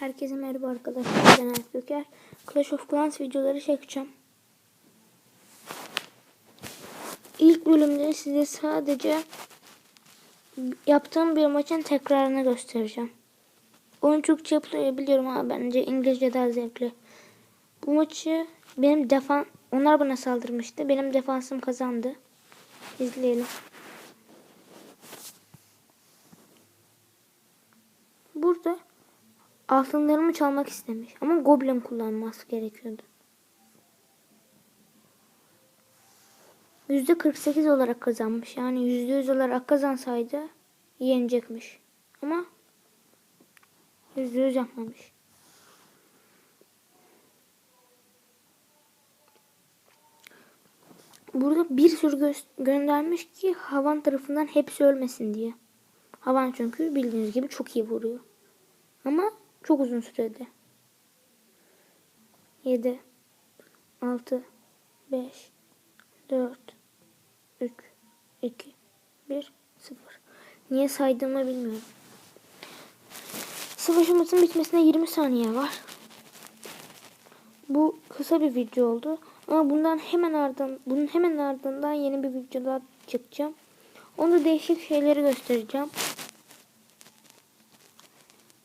Herkese merhaba arkadaşlar. Ben Alp Göker. Clash of Clans videoları çekeceğim. İlk bölümde size sadece yaptığım bir maçın tekrarını göstereceğim. Oyun Türkçe yapılıyor biliyorum ama bence İngilizce daha zevkli. Bu maçı benim defan onlar bana saldırmıştı. Benim defansım kazandı. İzleyelim. Burada altınlarımı çalmak istemiş. Ama goblin kullanması gerekiyordu. %48 olarak kazanmış. Yani %100 olarak kazansaydı yenecekmiş. Ama %100 yapmamış. Burada bir sürü gö- göndermiş ki Havan tarafından hepsi ölmesin diye. Havan çünkü bildiğiniz gibi çok iyi vuruyor. Ama çok uzun sürede. 7 6 5 4 3 2 1 0 Niye saydığımı bilmiyorum. Savaşımızın bitmesine 20 saniye var. Bu kısa bir video oldu. Ama bundan hemen ardından bunun hemen ardından yeni bir video daha çıkacağım. Onda değişik şeyleri göstereceğim.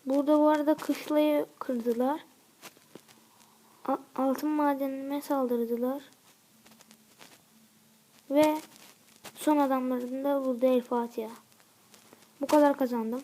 Burada bu arada kışlayı kırdılar. Altın madenime saldırdılar. Ve son adamların da burada El Fatiha. Bu kadar kazandım.